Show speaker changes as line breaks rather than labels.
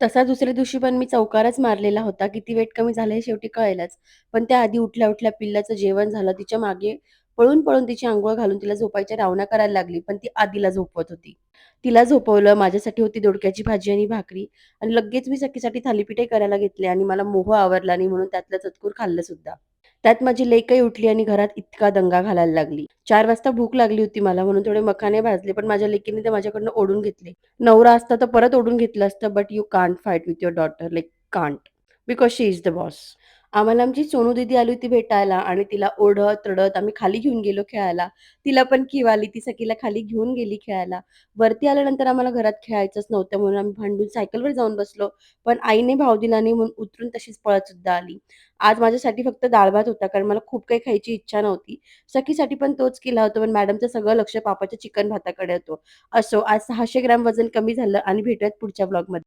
तसा दुसऱ्या दिवशी पण मी चौकारच मारलेला होता. किती वेट कमी झालं हे शेवटी कळेलच. पण त्याआधी उठल्या-उठल्या पिल्लाचं जेवण झालं. तिच्यामागे पळून-पळून तिची आंघोळ घालून तिला झोपायच्या रावणा करायला लागली. पण ती आधीला झोपवत होती. तिला झोपवलं, माझ्यासाठी होती दोडक्याची भाजी आणि भाकरी आणि लगेच मी सखीसाठी थालीपीठही करायला घेतले आणि मला मोह आवरला नाही म्हणून त्यातलं चतकूर खाल्लं सुद्धा. त्यात माझी लेकही उठली आणि घरात इतका दंगा घालायला लागली. चार वाजता भूक लागली होती मला म्हणून थोडे मखाने भाजले, पण माझ्या लेकीने ते माझ्याकडनं ओढून घेतले. नवरा असता तर परत ओढून घेतलं असतं, but you can't fight with your daughter like can't. Because she is the boss. आम्हाला आमची सोनू दीदी आली होती भेटायला आणि तिला ओढत-रडत आम्ही खाली घेऊन गेलो खेळायला. तिला पण कीव आली. ती सखीला खाली घेऊन गेली खेळायला. वरती आल्यानंतर आम्हाला घरात खेळायचंच नव्हतं म्हणून आम्ही भांडून सायकलवर जाऊन बसलो. पण आईने भाव दिला नाही म्हणून उतरून तशीच पळत सुद्धा आली. आज माझ्यासाठी फक्त डाळ-भात होता कारण मला खूप काही खायची इच्छा नव्हती. सखीसाठी पण तोच केला होता, पण मॅडमचं सगळं लक्ष पापाच्या चिकन भाताकडे होतं. असो, आज 600 ग्रॅम वजन कमी झालं आणि भेटूयात पुढच्या ब्लॉगमध्ये.